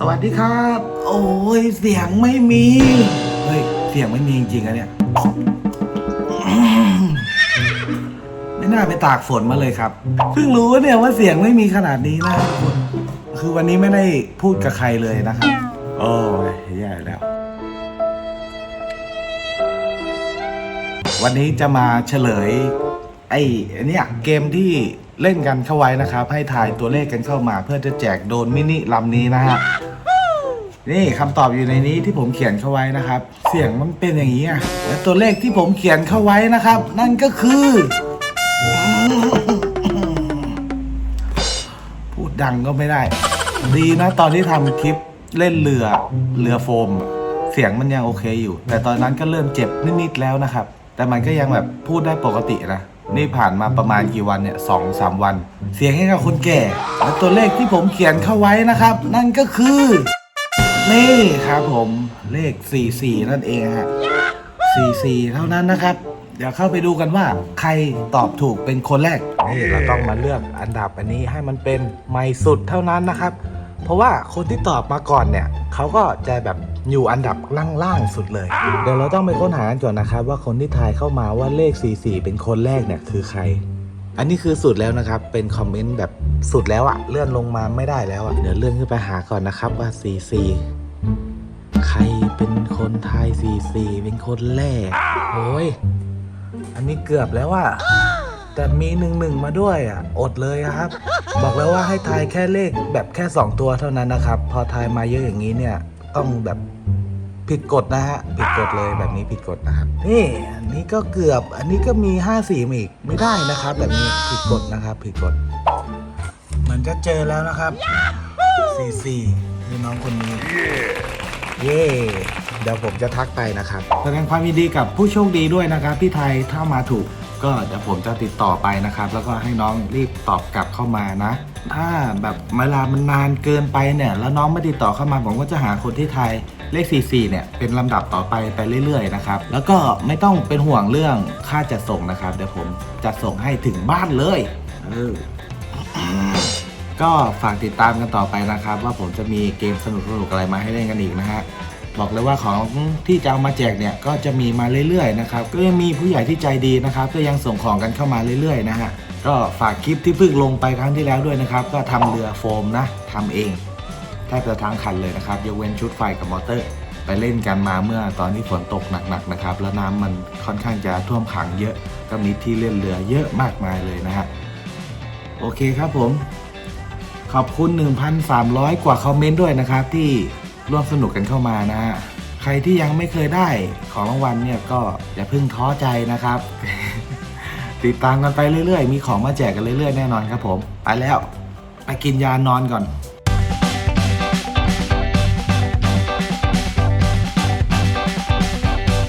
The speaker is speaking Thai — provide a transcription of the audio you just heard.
สวัสดีครับ โอ้ยเสียงไม่มี เฮ้ย เสียงไม่มีจริงๆอะเนี่ย ไม่น่าไปตากฝนมาเลยครับ เพิ่งรู้เนี่ยว่าเสียงไม่มีขนาดนี้นะครับทุกคนคือวันนี้ไม่ได้พูดกับใครเลยนะครับ โอ้ยแย่แล้ว วันนี้จะมาเฉลย ไอ้เนี่ยเกมที่ เล่นกันเข้าไว้นะครับ ให้ถ่ายตัวเลขกันเข้ามา เพื่อจะแจกโดนมินิลำนี้นะฮะนี่คำตอบอยู่ในนี้ที่ผมเขียนเข้าไว้นะครับ เสียงมันเป็นอย่างนี้อะและตัวเลขที่ผมเขียนเข้าไว้นะครับ นั่นก็คือ พูดดังก็ไม่ได้ ดีนะ ตอนที่ทำคลิปเล่นเรือเรือโฟม เสียงมันยังโอเคอยู่ แต่ตอนนั้นก็เริ่มเจ็บนิดๆแล้วนะครับ แต่มันก็ยังแบบพูดได้ปกตินะ นี่ผ่านมาประมาณกี่วันเนี่ยสองสามวัน เสียงให้กับคนแก่ และตัวเลขที่ผมเขียนเข้าไว้นะครับ นั่นก็คือนี่ครับผมเลข 44 นั่นเองฮะ44 เท่านั้นนะครับ เดี๋ยวเข้าไปดูกันว่าใครตอบถูกเป็นคนแรกนี่เราต้องมาเลือกอันดับอันนี้ให้มันเป็นใหม่สุดเท่านั้นนะครับ เพราะว่าคนที่ตอบมาก่อนเนี่ยเขาก็จะแบบ อยู่อันดับล่างๆสุดเลย เดี๋ยวเราต้องไปค้นหากันก่อนนะครับ ว่าคนที่ทายเข้ามาว่าเลข 44 เป็นคนแรกเนี่ยคือใคร อันนี้คือสุดแล้วนะครับ เป็นคอมเมนต์แบบสุดแล้วอะเลื่อนลงมาไม่ได้แล้วอะเดี๋ยวเลื่อนขึ้นไปหาก่อนนะครับว่า 44 ใครเป็นคนทาย 44 เป็นคนแรกโอ้ยอันนี้เกือบแล้วอะแต่มีหนึ่งหนึ่งมาด้วยอะอดเลยอะครับ บอกแล้วว่าให้ทายแค่เลขแบบแค่ 2 ตัวเท่านั้นนะครับ พอทายมาเยอะอย่างนี้เนี่ย ต้องแบบผิดกฎนะฮะ ผิดกฎเลยแบบนี้ผิดกฎนะครับ นี่อันนี้ก็เกือบ อันนี้ก็มี5สีมาอีกไม่ได้นะครับ แบบนี้ผิดกฎนะครับ ผิดกฎมันจะเจอแล้วนะครับสี่สี่คือน้องคนนี้ เย่เดี๋ยวผมจะทักไปนะครับ แสดงความยินดีกับผู้โชคดีด้วยนะครับที่ไทยถ้ามาถูก ก็เดี๋ยวผมจะติดต่อไปนะครับ แล้วก็ให้น้องรีบตอบกลับเข้ามานะ ถ้าแบบเวลามันนานเกินไปเนี่ย แล้วน้องไม่ติดต่อเข้ามาผมก็จะหาคนที่ไทยเลข 44 เนี่ย เป็นลำดับต่อไปไปเรื่อยๆ นะครับ แล้วก็ไม่ต้องเป็นห่วงเรื่องค่าจัดส่งนะครับ เดี๋ยวผมจัดส่งให้ถึงบ้านเลยเออก็ฝากติดตามกันต่อไปนะครับ ว่าผมจะมีเกมสนุกๆอะไรมาให้เล่นกันอีกนะฮะ บอกเลยว่าของที่จะเอามาแจกเนี่ยก็จะมีมาเรื่อยๆนะครับก็ยังมีผู้ใหญ่ที่ใจดีนะครับก็ยังส่งของกันเข้ามาเรื่อยๆนะฮะก็ฝากคลิปที่เพิ่งลงไปครั้งที่แล้วด้วยนะครับ ก็ทำเรือโฟมนะทำเองแทบจะทั้งคันเลยนะครับยกเว้นชุดไฟกับมอเตอร์ ไปเล่นกันมาเมื่อตอนที่ฝนตกหนักๆนะครับ แล้วน้ำมันค่อนข้างจะท่วมขังเยอะ ก็มีที่เล่นเรือเยอะมากมายเลยนะฮะโอเคครับผม ขอบคุณ 1,300 กว่าคอมเมนต์ด้วยนะครับที่ ร่วมสนุกกันเข้ามานะฮะใครที่ยังไม่เคยได้ของรางวัลเนี่ยก็อย่าเพิ่งท้อใจนะครับ ติดตามกันไปเรื่อยๆ มีของมาแจกกันเรื่อยๆแน่นอนครับผม ไปแล้ว ไปกินยานอนก่อน